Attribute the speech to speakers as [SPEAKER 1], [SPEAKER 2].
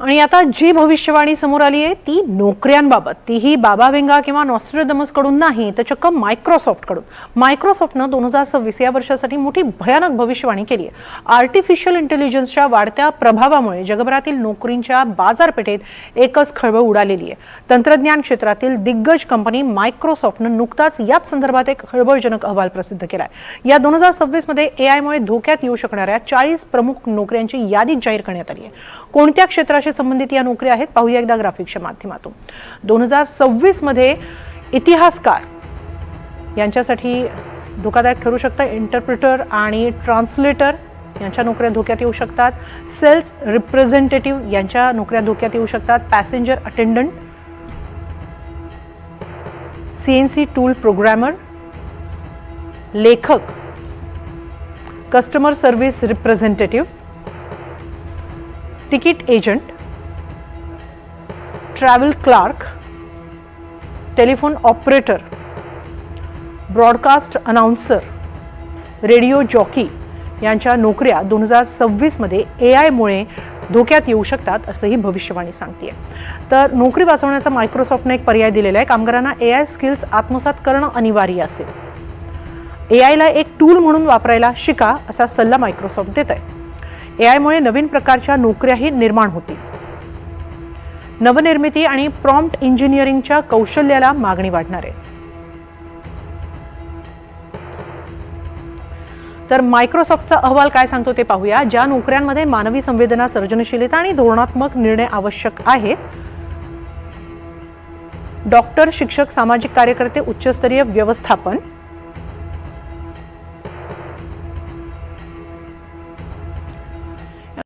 [SPEAKER 1] आणि आता जी भविष्यवाणी समोर आली आहे ती नोकऱ्यांबाबत. तीही बाबा वेंगा किंवा नॉस्ट्रेडमसकडून नाही तर चक्क मायक्रोसॉफ्टकडून मायक्रोसॉफ्टनं दोन हजार सव्वीस या वर्षासाठी मोठी भयानक भविष्यवाणी केली आहे. आर्टिफिशियल इंटेलिजन्सच्या वाढत्या प्रभावामुळे जगभरातील नोकरींच्या बाजारपेठेत एकच खळबळ उडालेली आहे. तंत्रज्ञान क्षेत्रातील दिग्गज कंपनी मायक्रोसॉफ्टनं नुकताच याच संदर्भात एक खळबळजनक अहवाल प्रसिद्ध केला आहे या दोन हजार सव्वीसमध्ये ए आयमुळे धोक्यात येऊ शकणाऱ्या चाळीस प्रमुख नोकऱ्यांची यादी जाहीर करण्यात आली आहे. कोणत्या क्षेत्राशी संबंधित या नोकऱ्या आहेत. पाहूया एकदा ग्राफिक्सच्या माध्यमातून. दोन हजार सव्वीसमध्ये इतिहासकार यांच्यासाठी धोकादायक ठरू शकतं. इंटरप्रिटर आणि ट्रान्सलेटर यांच्या नोकऱ्या धोक्यात येऊ शकतात. सेल्स रिप्रेझेंटेटिव्ह यांच्या नोकऱ्या धोक्यात येऊ शकतात. Passenger attendant C N C tool programmer लेखक customer service representative ticket agent travel clerk telephone operator broadcast announcer radio jockey यांच्या नोकऱ्या दोन हजार सव्वीसमध्ये ए आयमुळे धोक्यात येऊ शकतात असंही भविष्यवाणी सांगते तर नोकरी वाचवण्याचा मायक्रोसॉफ्टने एक पर्याय दिलेला आहे. कामगारांना ए आय स्किल्स आत्मसात करणं अनिवार्य असेल. ए आयला एक टूल म्हणून वापरायला शिका असा सल्ला मायक्रोसॉफ्ट देत आहे ए आयमुळे नवीन प्रकारच्या नोकऱ्याही निर्माण होतील. नवनिर्मिती आणि प्रॉम्प्ट इंजिनिअरिंगच्या कौशल्याला मागणी वाढणार आहे. तर मायक्रोसॉफ्टचा अहवाल काय सांगतो ते पाहूया. ज्या नोकऱ्यांमध्ये मानवी संवेदना सर्जनशीलता आणि धोरणात्मक निर्णय आवश्यक आहेत डॉक्टर शिक्षक सामाजिक कार्यकर्ते उच्चस्तरीय व्यवस्थापन